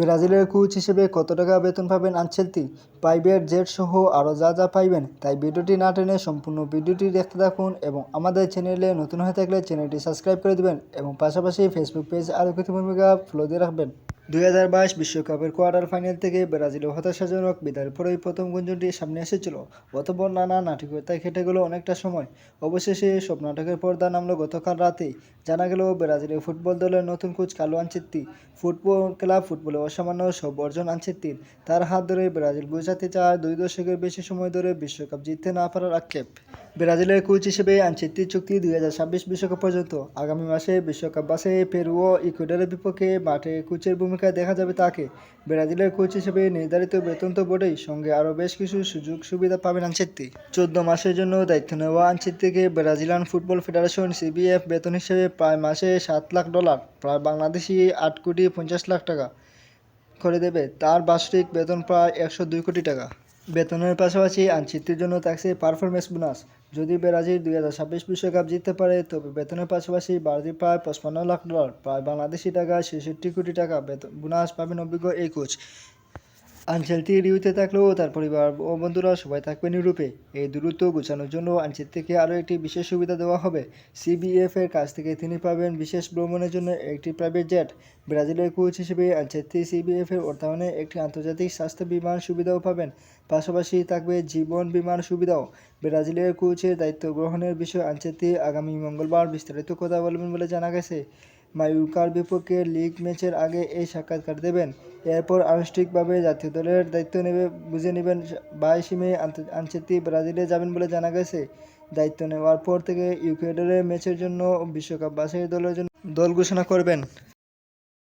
ব্রাজিলের কোচ হিসেবে কত টাকা বেতন পাবেন আনচেলতি প্রাইভেট জেট সহ আরও যা যা পাইবেন, তাই ভিডিওটি না টেনে সম্পূর্ণ ভিডিওটি দেখতে থাকুন এবং আমাদের চ্যানেলে নতুন হয়ে থাকলে চ্যানেলটি সাবস্ক্রাইব করে দেবেন এবং পাশাপাশি ফেসবুক পেজ আরও কিছু ভূমিকা ফলো দিয়ে রাখবেন। দুই হাজার বাইশ বিশ্বকাপের কোয়ার্টার ফাইনাল থেকে ব্রাজিলের হতাশাজনক বিদায়ের পরেই প্রথম গুঞ্জনটি সামনে এসেছিল। অতপর নানা নাটকীয়তায় খেটে গেল অনেকটা সময়। অবশেষে সব নাটকের পর্দা নামলো গতকাল রাতেই। জানা গেল, ব্রাজিলের ফুটবল দলের নতুন কোচ কালো আনচেত্তি। ফুটবল ক্লাব ফুটবলে অসামান্য সব অর্জন আনচেত্তির। তার হাত ধরে ব্রাজিল বোঝাতে চায় দুই দশকের বেশি সময় ধরে বিশ্বকাপ জিততে না পারার আক্ষেপ। ব্রাজিলের কোচ হিসেবে আনচেত্তির চুক্তি দুই হাজার ছাব্বিশ বিশ্বকাপ পর্যন্ত। আগামী মাসে বিশ্বকাপ বাসে পেরু ও ইকুয়েডরের বিপক্ষে মাঠে কোচের ভূমিকায় দেখা যাবে তাকে। ব্রাজিলের কোচ হিসেবে নির্ধারিত বেতন তো বটেই সঙ্গে আরও বেশ কিছু সুযোগ সুবিধা পাবেন আনচেত্তি চোদ্দ মাসের জন্য দায়িত্ব নেওয়া আনচেত্তিকে ব্রাজিলিয়ান ফুটবল ফেডারেশন সিবিএফ বেতন হিসেবে প্রায় মাসে সাত লাখ ডলার, প্রায় বাংলাদেশি আট কোটি পঞ্চাশ লাখ টাকা করে দেবে। তার বার্ষিক বেতন প্রায় একশো দুই কোটি টাকা। বেতনের পাশাপাশি আনচিত্রের জন্য থাকছে পারফরমেন্স বোনাস যদি ব্রাজিল দুই হাজার ছাব্বিশ বিশ্বকাপ জিততে পারে, তবে বেতনের পাশাপাশি বাড়তি প্রায় পঁচপান্ন লাখ ডলার, প্রায় বাংলাদেশি টাকা ছেষট্টি কোটি টাকা বেতন বোনাস পাবেন অভিজ্ঞ এই কোচ আনচেলতি রিউতে থাকলেও তার পরিবার ও বন্ধুরা সবাই থাকবেন ইউরোপে। এই দূরত্ব গোছানোর জন্য আনচেল থেকে আরও একটি বিশেষ সুবিধা দেওয়া হবে। সিবিএফ এর কাছ থেকে তিনি পাবেন বিশেষ ভ্রমণের জন্য একটি প্রাইভেট জেট ব্রাজিলের কোচ হিসেবে আনচেত্তি সিবিএফ এর অর্থায়নে একটি আন্তর্জাতিক স্বাস্থ্য বিমান সুবিধাও পাবেন। পাশাপাশি থাকবে জীবন বিমার সুবিধাও। ব্রাজিলের কোচের দায়িত্ব গ্রহণের বিষয়ে আনচেত্তি আগামী মঙ্গলবার বিস্তারিত কথা বলবেন বলে জানা গেছে। মায়ুকার বিপক্ষে লিগ ম্যাচের আগে এই সাক্ষাৎকার দেবেন। এরপর আনুষ্ঠানিকভাবে জাতীয় দলের দায়িত্ব নেবে, বুঝে নেবেন বাইশে মে আনচেতি ব্রাজিলে যাবেন বলে জানা গেছে। দায়িত্ব নেওয়ার পর থেকে ইকুয়েডরের ম্যাচের জন্য বিশ্বকাপ বাছাই দলের জন্য দল ঘোষণা করবেন।